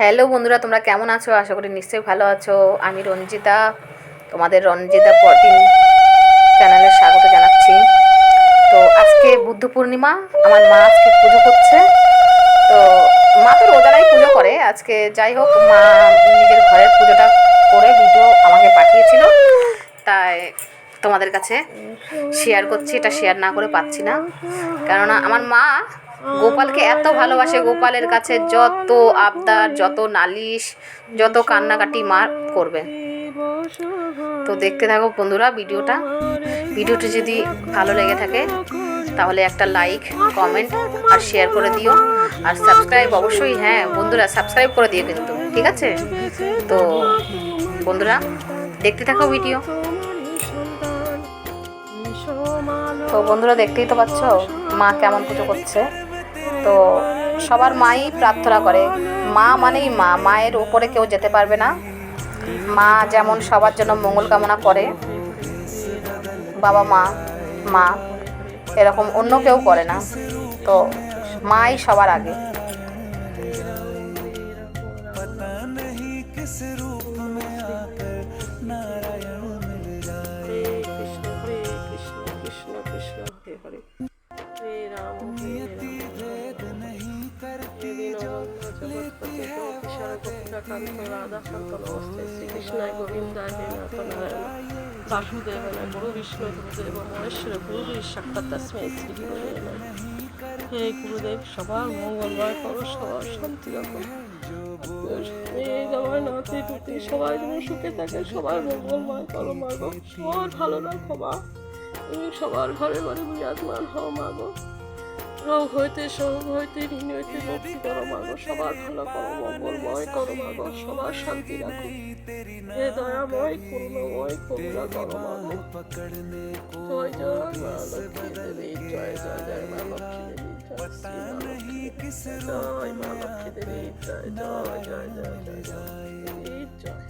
Hello বন্ধুরা, তোমরা কেমন আছো? আশা করি নিশ্চয়ই ভালো আছো। আমি রঞ্জিতা তোমাদের রঞ্জিতা প্রোটিন চ্যানেলে স্বাগত জানাচ্ছি। তো আজকে বুদ্ধ পূর্ণিমা, আমার মা আজকে পুজো করছে। তো মা তো রোজানাই পুজো করে। আজকে যাই হোক, মা নিজের ঘরের পুজোটা করে ভিডিও আমাকে পাঠিয়েছিল। তাই তোমাদের কাছে শেয়ার করছি। এটা শেয়ার না করে পাচ্ছি না। কেননা আমার মা গোপালকে এত ভালোবাসে, গোপালের কাছে যত আবদার, যত নালিশ, যত কান্নাকাটি মা করবে। তো দেখতে থাকো বন্ধুরা ভিডিওটা। ভিডিওটি যদি ভালো লেগে থাকে, তাহলে একটা লাইক কমেন্ট আর শেয়ার করে দিও। আর সাবস্ক্রাইব অবশ্যই হ্যাঁ বন্ধুরা সাবস্ক্রাইব করে দিও কিন্তু, ঠিক আছে? তো বন্ধুরা, দেখতে থাকো ভিডিও তো বন্ধুরা, দেখতেই তো পাচ্ছ মা কেমন পুজো করছে। তো সবার মাই প্রার্থনা করে। মা মানেই মা, মায়ের উপরে কেউ যেতে পারবে না। মা যেমন সবার জন্য মঙ্গল কামনা করে, বাবা মা মা এরকম অন্য কেউ করে না। তো মাই সবার আগে। গোপিকাকান্ত রাধাকান্ত নমস্তে শ্রীকৃষ্ণায় গোবিন্দায় হে নাথ নারায়ণ বাসুদেবায় গুরু বিষ্ণু গুরুদেব মহেশ্বর গুরু সাক্ষাৎ তস্মৈ শ্রী। হে গুরুদেব সবার মঙ্গলময় করো সবার শান্তি রাখো আমার নাতি পুতি সবাই যেন সুখে থাকে সবার মঙ্গলময় করো মাগো সবার ভালো রাখো মা তুমি সবার ঘরে ঘরে বিরাজমান হও মাগো রোগ হইতে শোক হইতে ঋণ হইতে মুক্তি করো মাগো সবার ভালো করো মঙ্গলময় করো মাগো সবার শান্তি রাখো। হে দয়াময় করুণাময় করুণা করো মাগো। জয় জয় মা লক্ষ্মী দেবী জয় জয় জয় মা লক্ষ্মী দেবী জয় মা লক্ষ্মী দেবী জয় মা লক্ষ্মী দেবী জয় জয় জয় জয় জয় জয় দেবী জয়।